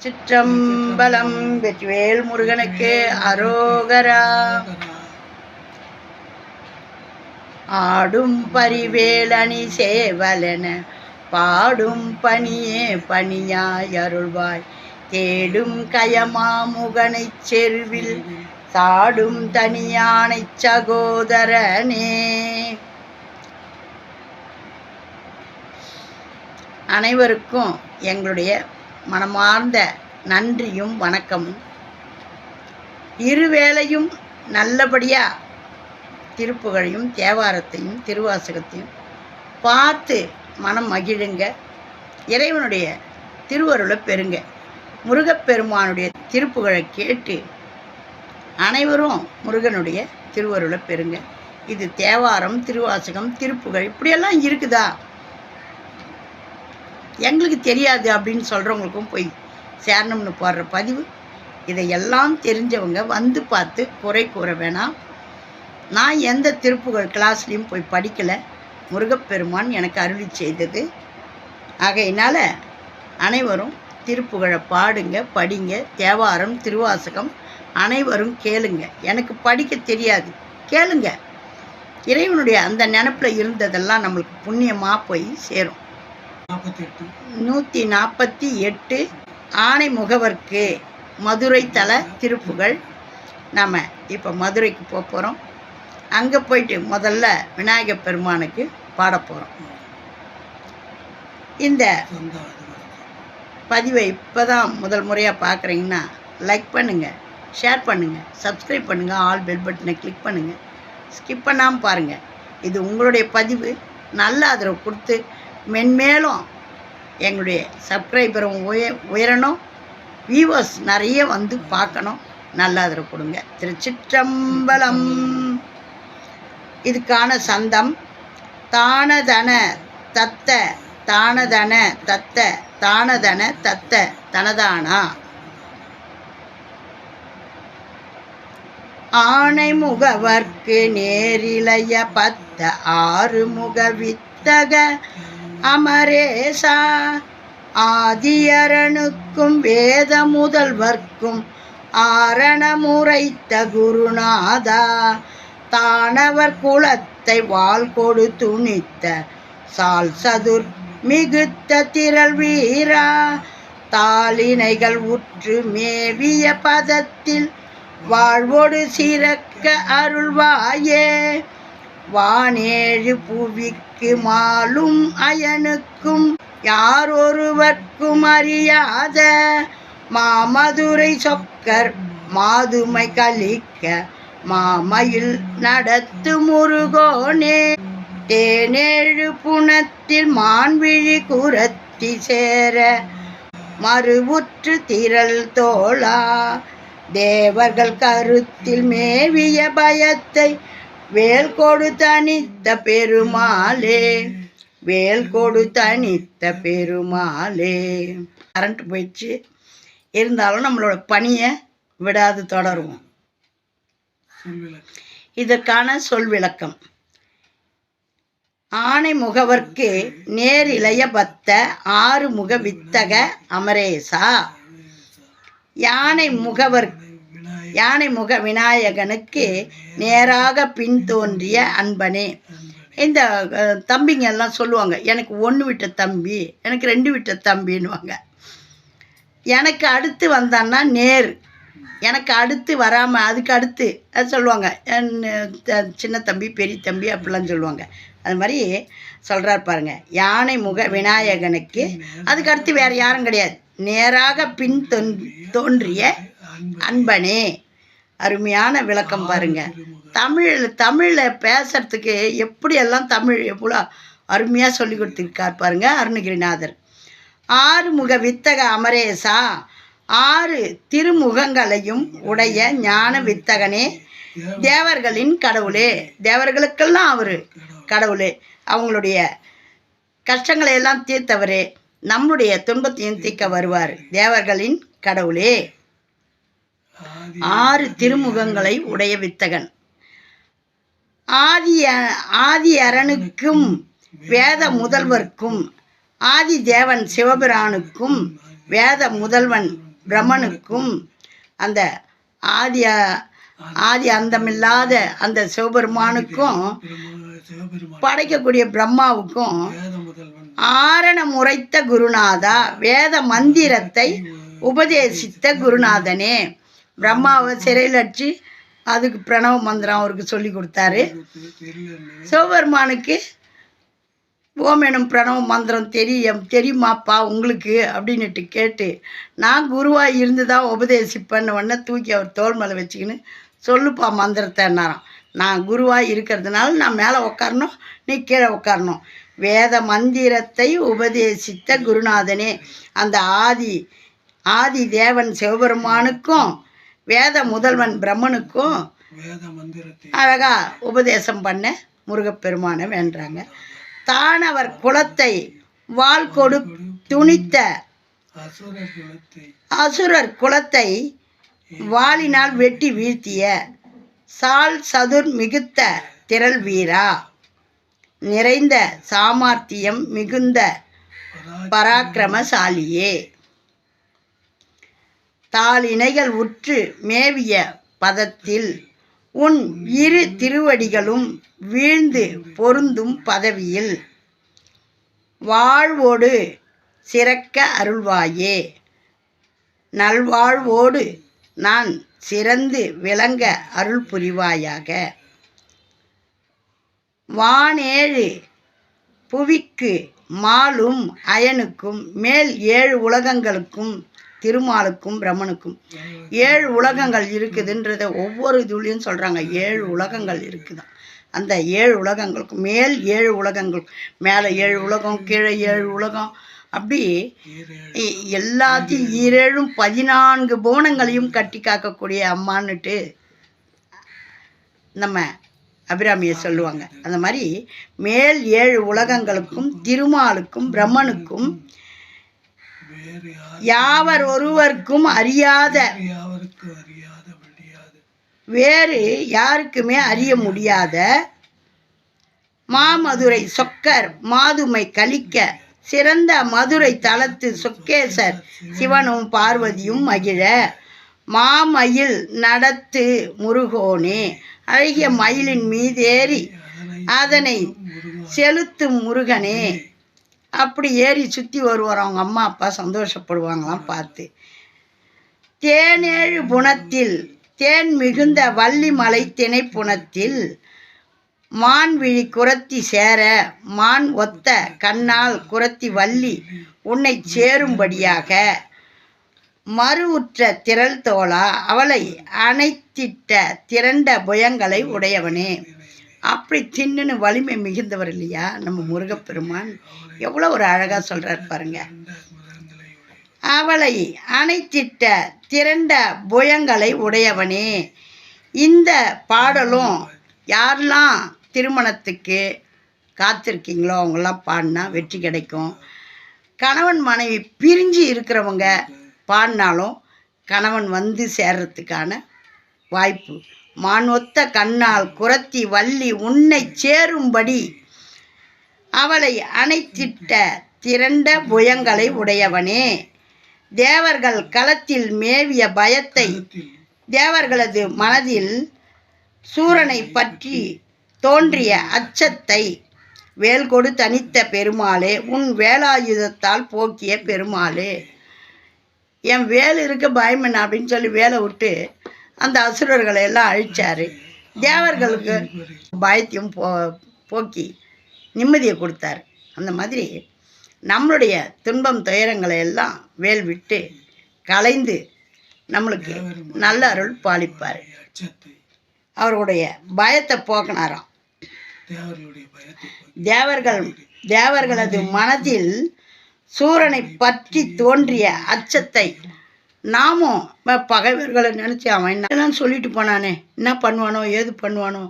சிற்றம்பலம் வெற்றிவேல் முருகனுக்கு அரோகரா. ஆடும் பரிவேலணி சேவலென பாடும் பணியே பணியாய் அருள்வாய். தேடும் கயமாமுகனைச் செருவில் சாடும் தனியானைச் சகோதரனே. அனைவருக்கும் எங்களுடைய மனமார்ந்த நன்றியும் வணக்கமும். இருவேளையும் நல்லபடியாக திருப்புகழையும் தேவாரத்தையும் திருவாசகத்தையும் பார்த்து மனம் மகிழுங்க. இறைவனுடைய திருவருளை பெறுங்க. முருகப்பெருமானுடைய திருப்புகழை கேட்டு அனைவரும் முருகனுடைய திருவருளை பெறுங்க. இது தேவாரம் திருவாசகம் திருப்புகழ் இப்படியெல்லாம் இருக்குதா? எங்களுக்கு தெரியாது அப்படின்னு சொல்கிறவங்களுக்கும் போய் சேரணும்னு போடுற பதிவு. இதையெல்லாம் தெரிஞ்சவங்க வந்து பார்த்து குறை கூற வேணாம். நான் எந்த திருப்புகள் கிளாஸ்லேயும் போய் படிக்கலை. முருகப்பெருமான் எனக்கு அருளி செய்தது. ஆகையினால் அனைவரும் திருப்புகழை பாடுங்க படிங்க. தேவாரம் திருவாசகம் அனைவரும் கேளுங்க. எனக்கு படிக்க தெரியாது. கேளுங்க. இறைவனுடைய அந்த நினப்பில் இருந்ததெல்லாம் நம்மளுக்கு புண்ணியமாக போய் சேரும். நூற்றி நாற்பத்தி எட்டு ஆணை முகவர்க்கு மதுரை தல திருப்புகள். நாம் இப்போ மதுரைக்கு போக போகிறோம் அங்கே போயிட்டு முதல்ல விநாயகர் பெருமானுக்கு பாட போகிறோம் இந்த பதிவை இப்போ தான் முதல் முறையாக பார்க்குறீங்கன்னா லைக் பண்ணுங்கள் ஷேர் பண்ணுங்கள் சப்ஸ்கிரைப் பண்ணுங்கள் ஆல் பெல் பட்டனை கிளிக் பண்ணுங்கள் ஸ்கிப் பண்ணாமல் பாருங்கள் இது உங்களுடைய பதிவு. நல்ல ஆதரவு கொடுத்து மென்மேலும் எங்களுடைய சப்ஸ்கிரைபரும் உய உயரணும். வியூவர்ஸ் நிறைய வந்து பார்க்கணும். நல்லா அதில் கொடுங்க. திருச்சிற்றம்பலம். இதுக்கான சந்தம். தானதன தத்த தானதன தத்த தானதன தத்த தனதானா? ஆணை முகவர்க்கு நேரிலைய பத்த ஆறு முக வித்தக அமரேசா ஆதியரனுக்கும் வேத முதல்வர்க்கும் ஆரணமுரைத்த குருநாதா தானவர் குலத்தை வால் கொடு துணித்த சால் சதுர் மிகுத்த திரள் வீரா தாளினைகள் உற்று மேவிய பதத்தில் வாழ்வோடு சிறக்க அருள்வாயே. வானேழு புவிக்கு மாலும் அயனுக்கும் யாரொருவர்க்கும் அறியாத மாமதுரை சொக்கர் மாதுமை கலிக்க மாமையில் நடத்து முருகோனே. தேனேழு புணத்தில் மான்விழி குரத்தி சேர மறுவுற்று திரள் தோளா. தேவர்கள் கருத்தில் மேவிய பயத்தை வேல் கொடுத்த தனித்த பெருமாளே வேல் கொடுத்த தனித்த பெருமாளே. கரண்ட் போயிடுச்சு. இருந்தாலும் நம்மளோட பணியை விடாது தொடருவோம். இதற்கான சொல் விளக்கம். ஆணை முகவர்க்கு நேர் இளைய பத்த ஆறு முக வித்தக அமரேசா. யானை முகவர் யானை முக விநாயகனுக்கு நேராக பின் தோன்றிய அன்பனே. இந்த தம்பிங்க எல்லாம் சொல்லுவாங்க எனக்கு ஒன்று விட்ட தம்பி எனக்கு ரெண்டு விட்ட தம்பின்னுவாங்க. எனக்கு அடுத்து வந்தான்னா நேர். எனக்கு அடுத்து வராமல் அதுக்கு அடுத்து அது சொல்லுவாங்க. சின்ன தம்பி பெரிய தம்பி அப்படிலாம் சொல்லுவாங்க. அது மாதிரி சொல்கிறார் பாருங்க. யானை முக விநாயகனுக்கு அதுக்கு அடுத்து வேறு யாரும் கிடையாது. நேராக பின் தோன் தோன்றிய அன்பனே. அருமையான விளக்கம் பாருங்க. தமிழ் தமிழில் பேசுறதுக்கு எப்படியெல்லாம் தமிழ் எவ்வளோ அருமையாக சொல்லி கொடுத்துருக்கார் பாருங்க அருணகிரிநாதர். ஆறுமுக வித்தக அமரேசா. ஆறு திருமுகங்களையும் உடைய ஞான வித்தகனே. தேவர்களின் கடவுளே. தேவர்களுக்கெல்லாம் அவர் கடவுளே. அவங்களுடைய கஷ்டங்களை எல்லாம் தீர்த்தவரே. நம்முடைய துன்பத்தையும் தீர்க்க வருவார். தேவர்களின் கடவுளே. ஆறு திருமுகங்களை உடைய வித்தகன். ஆதி ஆதி அரணுக்கும் வேத முதல்வர்க்கும் ஆதி தேவன் சிவபிரானுக்கும் வேத முதல்வன் பிரம்மனுக்கும் அந்த ஆதி ஆதி அந்தமில்லாத அந்த சிவபெருமானுக்கும் படைக்கக்கூடிய பிரம்மாவுக்கும் ஆரண முறைத்த ஆரணம் உரைத்த குருநாதா வேத மந்திரத்தை உபதேசித்த குருநாதனே. பிரம்மாவை சிறையில் அடிச்சு அதுக்கு பிரணவ மந்திரம் அவருக்கு சொல்லி கொடுத்தாரு. சிவபெருமானுக்கு ஓம் எனும் பிரணவ மந்திரம் தெரியும் தெரியுமாப்பா உங்களுக்கு? அப்படின்னுட்டு கேட்டு நான் குருவாக இருந்து தான் உபதேசிப்பேன்னு உடனே தூக்கி அவர் தோல் மேலே வச்சுக்கின்னு சொல்லுப்பா மந்திரத்தைன்னாராம். நான் குருவாக இருக்கிறதுனால நான் மேலே உட்காரணும் நீ கீழே உட்காரணும் வேத மந்திரத்தை உபதேசித்த குருநாதனே அந்த ஆதி ஆதி தேவன் சிவபெருமானுக்கும் வேத முதல்வன் பிரம்மனுக்கும் அழகா உபதேசம் பண்ண முருகப்பெருமானை வேண்டுறாங்க. தானவர் குலத்தை வாள் கொடு துணித்த அசுரர் குலத்தை வாளினால் வெட்டி வீழ்த்திய சால் சதுர் மிகுத்த திரள் வீரா. நிறைந்த சாமர்த்தியம் மிகுந்த பரா- பராக்கிரமசாலியே. தாளிணைகள் உற்று மேவிய பதத்தில் உன் இரு திருவடிகளும் வீழ்ந்து பொருந்தும் பதவியில். வாழ்வோடு சிறக்க அருள்வாயே. நல்வாழ்வோடு நான் சிறந்து விளங்க அருள் புரிவாயாக வானேழு புவிக்கு மாலும் அயனுக்கும் மேல் ஏழு உலகங்களுக்கும் திருமாலுக்கும் பிரம்மனுக்கும். ஏழு உலகங்கள் இருக்குதுன்றத ஒவ்வொரு இதுலேயும் சொல்கிறாங்க ஏழு உலகங்கள் இருக்குதான். அந்த ஏழு உலகங்களுக்கும் மேல் ஏழு உலகங்கள் மேலே ஏழு உலகம் கீழே ஏழு உலகம். அப்படி எல்லாத்தையும் ஈரேழும் பதினான்கு போனங்களையும் கட்டி காக்கக்கூடிய அம்மான்னுட்டு நம்ம அபிராமியை சொல்லுவாங்க. அந்த மாதிரி மேல் ஏழு உலகங்களுக்கும் திருமாலுக்கும் பிரம்மனுக்கும் யாவர் ஒருவருக்கும் அறியாத யாவருக்கு அறியாத முடியாது வேறு யாருக்குமே அறிய முடியாத மாமதுரை சொக்கர் மாதுமை கலிக்க சிறந்த மதுரை தலத்து சொக்கேசர் சிவனும் பார்வதியும் மகிழ. மாமயில் நடத்து முருகோனே அழகிய மயிலின் மீதேறி அதனை செலுத்தும் முருகனே. அப்படி ஏறி சுற்றி வருவார். அவங்க அம்மா அப்பா சந்தோஷப்படுவாங்களாம் பார்த்து. தேனேழு புனத்தில் தேன் மிகுந்த வள்ளிமலை திணை புனத்தில் மான் விழி குரத்தி சேர மான் ஒத்த கண்ணால் குரத்தி வள்ளி உன்னை சேரும்படியாக மறுவுற்ற திரள் தோளா அவளை அணைத்திட்ட திரண்ட புயங்களை உடையவனே. அப்படி தின்னுன்னு வலிமை மிகுந்தவர் இல்லையா? நம்ம முருகப்பெருமான் எவ்வளோ ஒரு அழகாக சொல்கிறார் பாருங்க. அவளை அணைத்திட்ட திரண்ட புயங்களை உடையவனே இந்த பாடலும் யாரெல்லாம் திருமணத்துக்கு காத்திருக்கீங்களோ அவங்கெல்லாம் பாடினா வெற்றி கிடைக்கும். கணவன் மனைவி பிரிஞ்சு இருக்கிறவங்க பாடினாலும் கணவன் வந்து சேர்றதுக்கான வாய்ப்பு மானொத்த கண்ணால் குரத்தி வள்ளி உன்னை சேரும்படி அவளை அணைத்திட்ட திரண்ட புயங்களை உடையவனே. தேவர்கள் களத்தில் மேவிய பயத்தை தேவர்களது மனதில் சூரனை பற்றி தோன்றிய அச்சத்தை வேல் கொடு தனித்த பெருமாளே உன் வேலாயுதத்தால் போக்கிய பெருமாளே. என் வேல் இருக்க பயம் என்ன அப்படின்னு சொல்லி வேலை விட்டு அந்த அசுரர்களை எல்லாம் அழித்தார் தேவர்களுக்கு பயத்தையும் போ போக்கி நிம்மதியை கொடுத்தாரு. அந்த மாதிரி நம்மளுடைய துன்பம் துயரங்களை எல்லாம் வேல் விட்டு கலைந்து நம்மளுக்கு நல்ல அருள் பாலிப்பார். அவர்களுடைய அவருடைய பயத்தை போக்கினாராம். தேவர்கள் தேவர்களது மனதில் சூரனை பற்றி தோன்றிய அச்சத்தை நாமும் ப- பகைவர்களை நினச்சி அவன் என்னெல்லாம் சொல்லிட்டு போனானே என்ன பண்ணுவானோ ஏது பண்ணுவானோ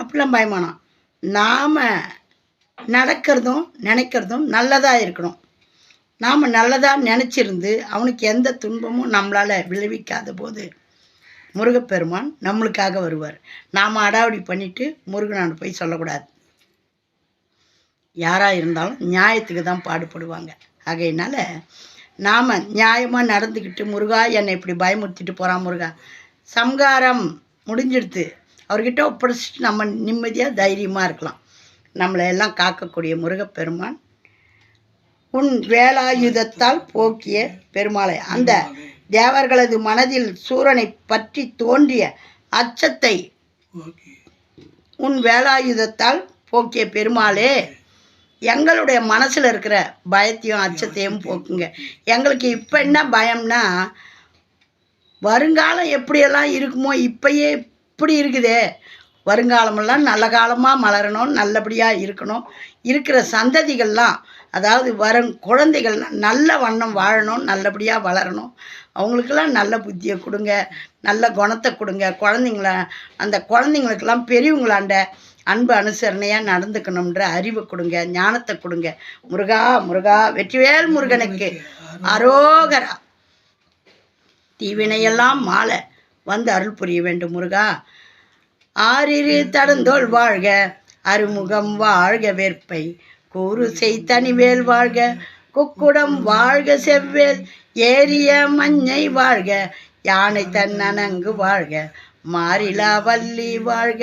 அப்படிலாம் பயமானான். நாம் நடக்கிறதும் நினைக்கிறதும் நல்லதாக இருக்கணும். நாம் நல்லதாக நினச்சிருந்து அவனுக்கு எந்த துன்பமும் நம்மளால் விளைவிக்காத போது முருகப்பெருமான் நம்மளுக்காக வருவார். நாம் அடாவடி பண்ணிவிட்டு முருகனான போய் சொல்லக்கூடாது. யாராக இருந்தாலும் நியாயத்துக்கு தான் பாடுபடுவாங்க. ஆகையினால நாம் நியாயமாக நடந்துக்கிட்டு முருகா என்னை இப்படி பயமுறுத்திட்டு போகிறான் முருகா. சம்காரம் முடிஞ்சிடுத்து. அவர்கிட்ட ஒப்படைச்சிட்டு நம்ம நிம்மதியாக தைரியமாக இருக்கலாம். நம்மளை எல்லாம் காக்கக்கூடிய முருகப்பெருமான் உன் வேலாயுதத்தால் போக்கிய பெருமாளை. அந்த தேவர்களது மனதில் சூரனை பற்றி தோன்றிய அச்சத்தை உன் வேலாயுதத்தால் போக்கிய பெருமாளே. எங்களுடைய மனசில் இருக்கிற பயத்தையும் அச்சத்தையும் போக்குங்க. எங்களுக்கு இப்போ என்ன பயம்னா வருங்காலம் எப்படியெல்லாம் இருக்குமோ இப்பயே இப்படி இருக்குதே. வருங்காலமெல்லாம் நல்ல காலமாக மலரணும் நல்லபடியாக இருக்கணும். இருக்கிற சந்ததிகள்லாம் அதாவது வரும் குழந்தைகள் நல்ல வண்ணம் வாழணும் நல்லபடியாக வளரணும். அவங்களுக்கெல்லாம் நல்ல புத்தியை கொடுங்க நல்ல குணத்தை கொடுங்க. குழந்தைங்கள அந்த குழந்தைங்களுக்கெல்லாம் பெரியவங்களாண்ட அன்பு அனுசரணையாக நடந்துக்கணுன்ற அறிவு கொடுங்க ஞானத்தை கொடுங்க. முருகா முருகா வெற்றிவேல் முருகனுக்கு அரோகரா. தீவினையெல்லாம் மாலை வந்து அருள் புரிய வேண்டும் முருகா. ஆறிரு தடந்தோல் வாழ்க அருமுகம் வாழ்க வேற்பை. கூறு செய் தனிவேல் வாழ்க குக்குடம் வாழ்க செவ்வேல். ஏரிய மஞ்சை வாழ்க யானை தன்னனங்கு வாழ்க மாறிலா வள்ளி வாழ்க.